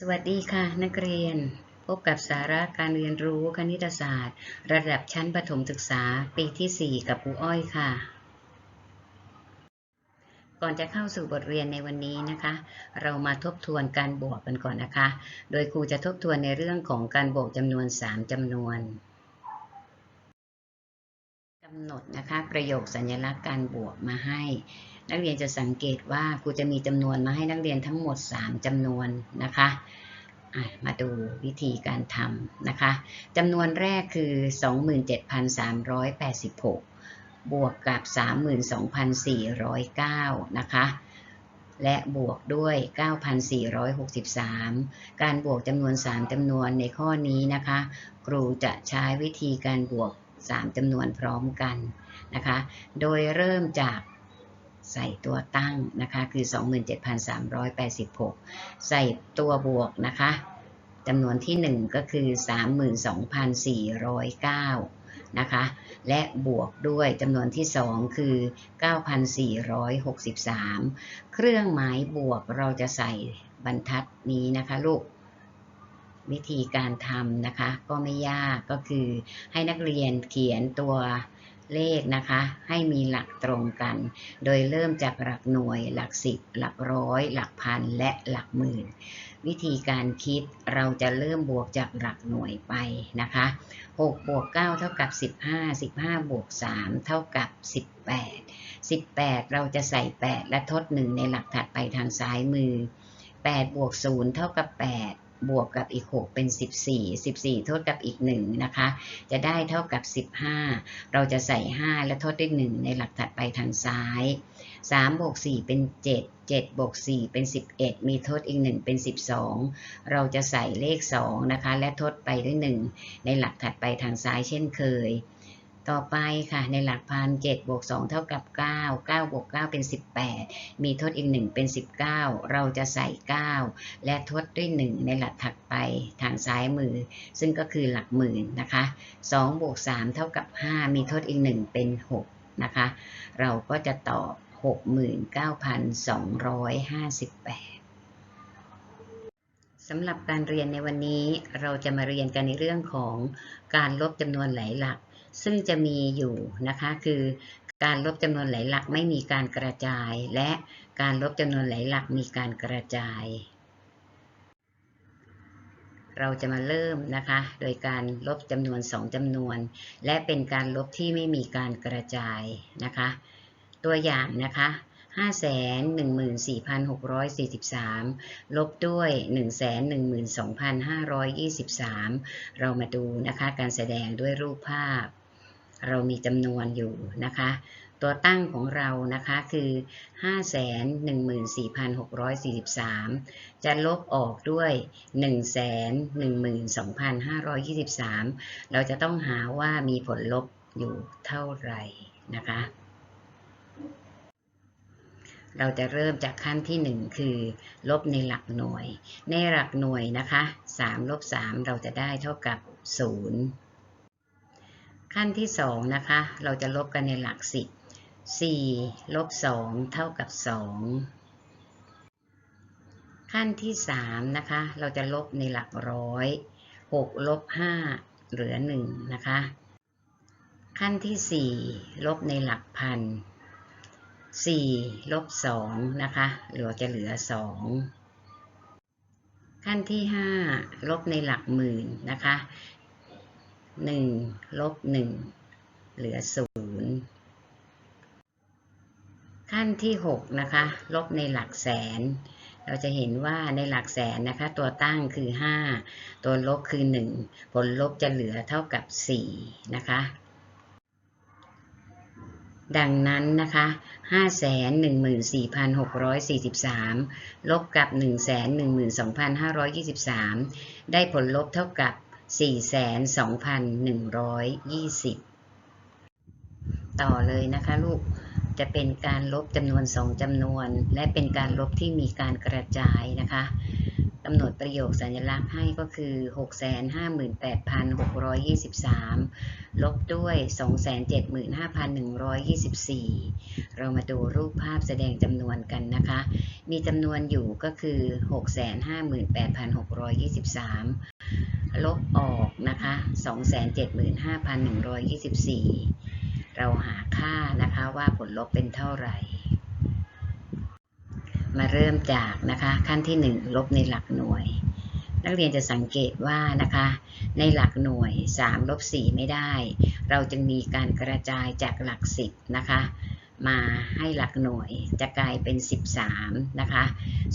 สวัสดีค่ะ นักเรียน พบกับสาระการเรียนรู้คณิตศาสตร์ ระดับชั้นประถมศึกษาปีที่ 4 กับครูอ้อยค่ะ ก่อนจะเข้าสู่บทเรียนในวันนี้นะคะ เรามาทบทวนการบวกกันก่อนนะคะ โดยครูจะทบทวนในเรื่องของการบวกจำนวน 3จำนวนกำหนดนะคะประโยคสัญลักษณ์การบวกมาให้ นักเรียนจะสังเกตว่าครูจะมีจำนวนมาให้นักเรียนทั้งหมด 3จำนวนนะคะอะมาดูวิธีการทำนะคะจำนวนแรกคือ 27,386 บวกกับ 32,409 นะคะ และบวกด้วย 9,463 การบวกจำนวน 3จำนวนในข้อนี้นะคะ ครูจะใช้วิธีการบวก 3จำนวนพร้อมกันนะคะ โดยเริ่มจาก ใส่ตัวตั้งนะคะคือ 27,386 ใส่ตัวบวกนะคะจำนวนที่ 1 ก็คือ 32,409 นะคะ และบวกด้วยจำนวนที่ 2 คือ 9,463 เครื่องหมายบวกเราจะใส่บรรทัดนี้นะคะลูก วิธีการทำนะคะ ก็ไม่ยากก็คือให้นักเรียนเขียนตัว เลขนะคะ ให้มีหลักตรงกัน โดยเริ่มจากหลักหน่วย หลักสิบ หลักร้อย หลักพัน และหลักหมื่น วิธีการคิดเราจะเริ่มบวกจากหลักหน่วยไปนะคะ6บวก9เท่ากับ 15 15 บวก 3 เท่ากับ 18 18 เราจะใส่ 8 และทด 1 ในหลักถัดไปทางซ้ายมือ 8 บวก 0 เท่ากับ 8 บวกกับอีก 6 เป็น 14 14 ทดกับอีก 1 นะคะ จะได้เท่ากับ 15 เราจะใส่ 5 และทดด้วย 1 ในหลักถัดไปทางซ้าย 3 บวก 4 เป็น 7 7 บวก 4 เป็น 11 มีทดอีก 1 เป็น 12 เราจะใส่เลข 2 นะคะ และทดไปด้วย 1 ในหลักถัดไปทางซ้ายเช่นเคย ต่อไปค่ะในหลักพัน7บวก2เท่ากับ9 9บวก9เป็น18มีทดอีก1เป็น19เราจะใส่9และทดด้วย1ในหลักถัดไปทางซ้ายมือ ซึ่งก็คือหลักหมื่นนะคะ2บวก3เท่ากับ5มีทดอีก1เป็น6นะคะ เราก็จะตอบ 69,258สำหรับการเรียนในวันนี้เราจะมาเรียนกันในเรื่องของการลบจำนวนหลายหลัก ซึ่งจะมีอยู่นะคะคือการลบจำนวนหลายหลักไม่มีการกระจาย และการลบจำนวนหลายหลักมีการกระจาย เราจะมาเริ่มนะคะ โดยการลบจำนวน 2จำนวน และเป็นการลบที่ไม่มีการกระจายนะคะ ตัวอย่างนะคะ514,643 ลบด้วย 112,523 เรามาดูนะคะ การแสดงด้วยรูปภาพ เรามีจำนวนอยู่นะคะ ตัวตั้งของเรานะคะคือ 514,643 จะลบออกด้วย 112,523 เราจะต้องหาว่ามีผลลบอยู่เท่าไหร่นะคะ เราจะเริ่มจากขั้นที่ 1 คือ ลบในหลักหน่วย ในหลักหน่วยนะคะ3ลบ3เราจะได้เท่ากับ 0 ขั้นที่2นะคะ เราจะลบกันในหลัก10 4ลบ2เท่ากับ2ขั้นที่3นะคะ เราจะลบในหลักร้อย6ลบ5เหลือ1นะคะ ขั้นที่4ลบในหลักพัน4ลบ2นะคะเหลือจะเหลือ2ขั้นที่5ลบในหลักหมื่นนะคะ 1ลบ1เหลือ0ขั้นที่6นะคะลบในหลักแสน เราจะเห็นว่าในหลักแสนนะคะ ตัวตั้งคือ5ตัวลบคือ1ผลลบจะเหลือเท่ากับ4นะคะดังนั้นนะคะ 514,643 ลบกับ 112,523 ได้ผลลบเท่ากับ 42,120 ต่อเลยนะคะลูก จะเป็นการลบจำนวน 2จำนวน และเป็นการลบที่มีการกระจายนะคะ กำหนดประโยคสัญลักษณ์ให้ก็คือ 658,623 ลบด้วย 275,124 เรามาดูรูปภาพแสดงจำนวนกันนะคะ มีจำนวนอยู่ก็คือ 658,623 ลบออกนะคะ 275,124 เราหาค่านะคะว่าผลลบเป็นเท่าไหร่ มาเริ่มจากนะคะขั้นที่ 1 ลบในหลักหน่วย นักเรียนจะสังเกตว่านะคะ ในหลักหน่วย3ลบ4ไม่ได้ เราจึงมีการกระจายจากหลัก 10นะคะมาให้หลักหน่วยจะกลายเป็น 13 นะคะ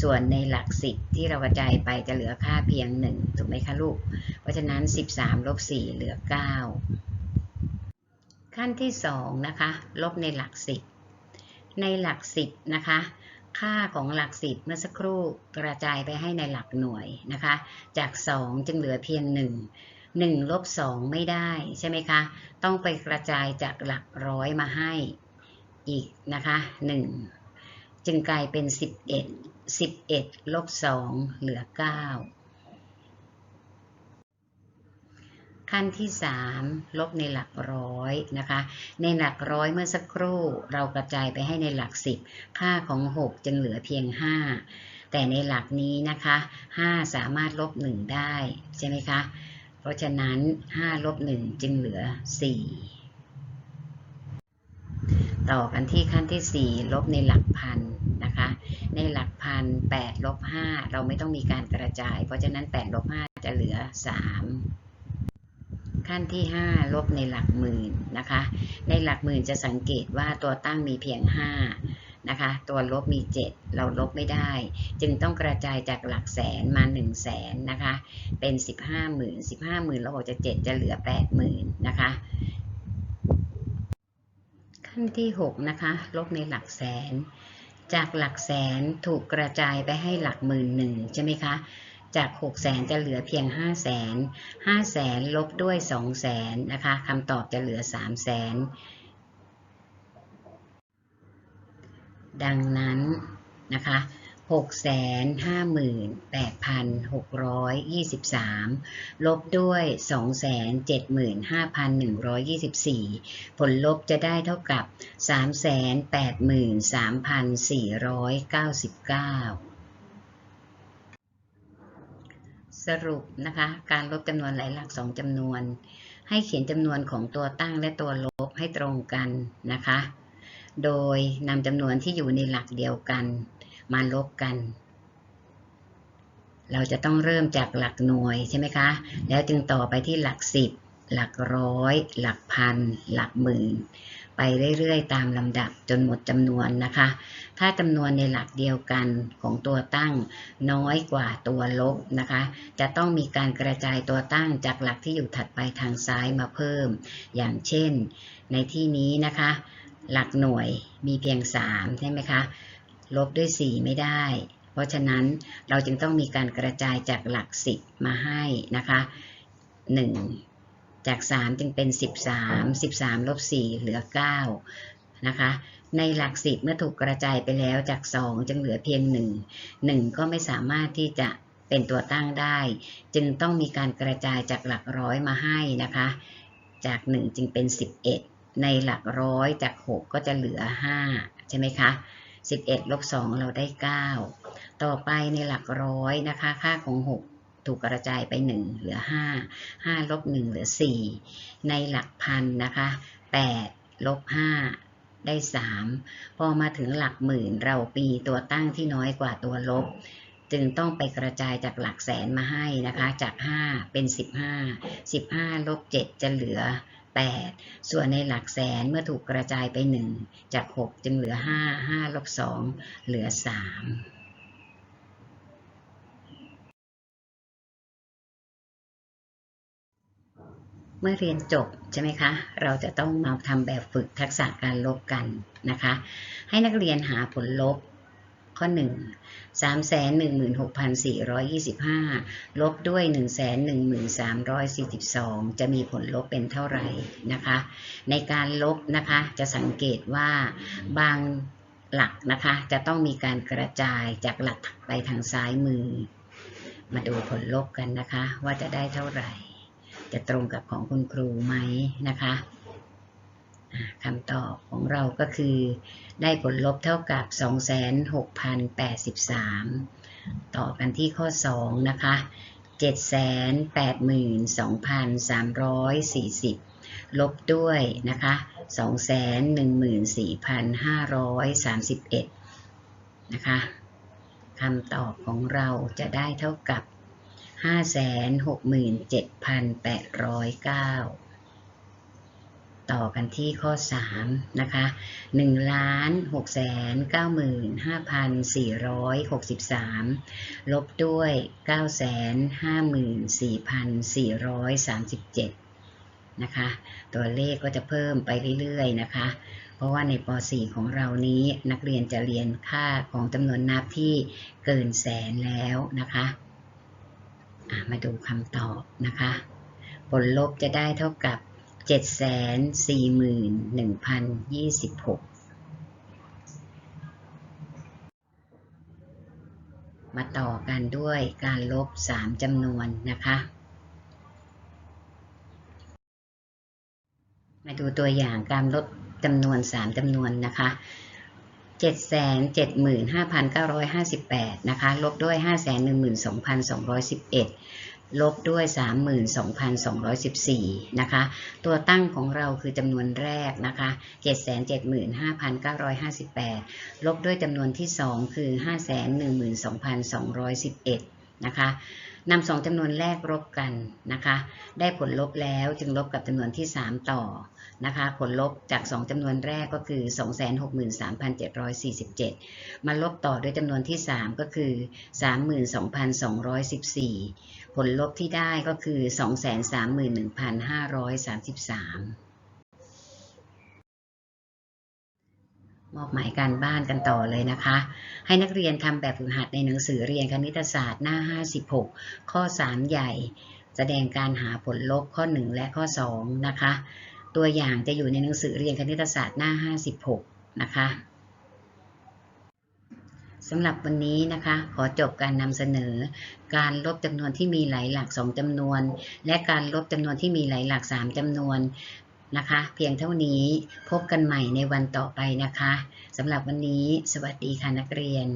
ส่วนในหลัก 10 ที่เรากระจายไปจะเหลือค่าเพียง 1 ถูกไหมคะลูก เพราะฉะนั้น 13 ลบ 4 เหลือ 9 ขั้นที่ 2 นะคะ ลบในหลัก 10 ในหลัก 10 นะคะ ค่าของหลักสิบเมื่อสักครู่กระจายไปให้ในหลักหน่วยนะคะ จาก 2 จึงเหลือเพียง 1 1ลบ2ไม่ได้ใช่ไหมคะ ต้องไปกระจายจากหลักร้อยมาให้อีกนะคะ 1 จึงกลายเป็น 11 11ลบ2เหลือ 9 ขั้นที่3ลบในหลักร้อยนะคะ ในหลักร้อยเมื่อสักครู่เรากระจายไปให้ในหลัก 10 ค่าของ 6 จึงเหลือเพียง 5 แต่ในหลักนี้นะคะ 5 สามารถลบ 1 ได้ใช่ไหมคะ เพราะฉะนั้น 5 ลบ 1 จึงเหลือ 4 ต่อกันที่ขั้นที่ 4 ลบในหลักพันนะคะ ในหลักพัน8ลบ5เราไม่ต้องมีการกระจาย เพราะฉะนั้น8ลบ5จะเหลือ 3 ขั้นที่ 5 ลบในหลักหมื่นนะคะ ในหลักหมื่นจะสังเกตว่าตัวตั้งมีเพียง 5 นะคะ ตัวลบมี 7 เราลบไม่ได้ จึงต้องกระจายจากหลักแสนมา 1 0 0 0 0แสนนะคะ เป็น 15หมื่น15หมื่นเราออกจาก7จะเหลือ8หมื่นนะคะ ขั้นที่ 6 นะคะ ลบในหลักแสน จากหลักแสนถูกกระจายไปให้หลักหมื่นหนึ่งใช่ไหมคะ จาก6 0 0แสนจะเหลือเพียง 5 0 0แสน5แสนลบด้วย 2 0 0แสนนะคะคำตอบจะเหลือ 3 0 0แสนดังนั้นนะคะ658,623 ลบด้วย 275,124 ผลลบจะได้เท่ากับ 383,499 สรุปนะคะ การลบจำนวนหลายหลักสองจำนวน ให้เขียนจำนวนของตัวตั้งและตัวลบให้ตรงกันนะคะ โดยนำจำนวนที่อยู่ในหลักเดียวกัน มาลบกัน เราจะต้องเริ่มจากหลักหน่วยใช่ไหมคะ แล้วจึงต่อไปที่หลักสิบหลักร้อย หลักพัน หลักหมื่น ไปเรื่อยๆ ตามลำดับจนหมดจำนวนนะคะ ถ้าจำนวนในหลักเดียวกันของตัวตั้งน้อยกว่าตัวลบนะคะ จะต้องมีการกระจายตัวตั้งจากหลักที่อยู่ถัดไปทางซ้ายมาเพิ่ม อย่างเช่น ในที่นี้นะคะ หลักหน่วยมีเพียง 3 ใช่ไหมคะ ลบด้วย 4 ไม่ได้ เพราะฉะนั้นเราจึงต้องมีการกระจายจากหลัก 10 มาให้นะคะ 1จาก 3 จึงเป็น 13 13ลบ4เหลือ 9 นะคะ ในหลัก10เมื่อถูกกระจายไปแล้วจาก 2 จึงเหลือเพียง 1 1 ก็ไม่สามารถที่จะเป็นตัวตั้งได้ จึงต้องมีการกระจายจากหลักร้อยมาให้นะคะ จาก 1 จึงเป็น 11 ในหลักร้อยจาก 6 ก็จะเหลือ 5 ใช่ไหมคะ 11ลบ2เราได้ 9 ต่อไปในหลักร้อยนะคะ ค่าของ 6ถูกกระจายไป 1 เหลือ 5 5 ลบ 1 เหลือ 4 ในหลักพันนะคะ 8 ลบ 5 ได้ 3 พอมาถึงหลักหมื่นเราปีตัวตั้งที่น้อยกว่าตัวลบ จึงต้องไปกระจายจากหลักแสนมาให้นะคะ จาก 5 เป็น 15 15ลบ7จะเหลือ 8 ส่วนในหลักแสนเมื่อถูกกระจายไป 1 จาก 6 จึงเหลือ 5 5ลบ2เหลือ 3 เมื่อเรียนจบใช่ไหมคะ เราจะต้องมาทำแบบฝึกทักษะการลบกันนะคะ ให้นักเรียนหาผลลบข้อ 1 316,425 ลบด้วย 113,42 จะมีผลลบเป็นเท่าไหร่นะคะ ในการลบนะคะจะสังเกตว่าบางหลักนะคะจะต้องมีการกระจายจากหลักไปทางซ้ายมือ มาดูผลลบกันนะคะว่าจะได้เท่าไหร่ จะตรงกับของคุณครูไหมนะคะคำตอบของเราก็คือ ได้ผลลบเท่ากับ 26,083 ต่อกันที่ข้อ 2 นะคะ 782,340 ลบด้วยนะคะ 214,531 นะคะคำตอบของเราจะได้เท่ากับ 567,809ต่อกันที่ข้อ3นะคะ1,695,463 ลบด้วย 954,437 นะคะ ตัวเลขก็จะเพิ่มไปเรื่อยๆนะคะ เพราะว่าในป .4 ของเรานี้นักเรียนจะเรียนค่าของจำนวนนับที่เกินแสนแล้วนะคะอะ มาดูคำตอบนะคะ ผลลบจะได้เท่ากับ 741,026 มาต่อกันด้วยการลบ 3จำนวนนะคะมาดูตัวอย่างการลดจำนวน 3จำนวนนะคะ 775,958 นะคะ ลบด้วย 512,211 ลบด้วย 32,214 นะคะ ตัวตั้งของเราคือจำนวนแรกนะคะ 775,958 ลบด้วยจำนวนที่ 2 คือ 512,211 นะคะนำสองจำนวนแรกลบกันนะคะ ได้ผลลบแล้วจึงลบกับจำนวนที่ 3 ต่อ นะคะผลลบจาก 2จำนวนแรกก็คือ 263,747 มาลบต่อด้วยจำนวนที่ 3 ก็คือ 32,214 ผลลบที่ได้ก็คือ 231,533มอบหมายการบ้านกันต่อเลยนะคะ ให้นักเรียนทำแบบฝึกหัดในหนังสือเรียนคณิตศาสตร์หน้า 56 ข้อ 3 ใหญ่ แสดงการหาผลลบข้อ 1 และข้อ 2 นะคะ ตัวอย่างจะอยู่ในหนังสือเรียนคณิตศาสตร์หน้า 56 นะคะสำหรับวันนี้นะคะ ขอจบการนำเสนอ การลบจำนวนที่มีหลายหลัก 2จำนวน และการลบจำนวนที่มีหลายหลัก 3จำนวนนะคะ เพียงเท่านี้พบกันใหม่ในวันต่อไปนะคะสำหรับวันนี้ สวัสดีค่ะนักเรียน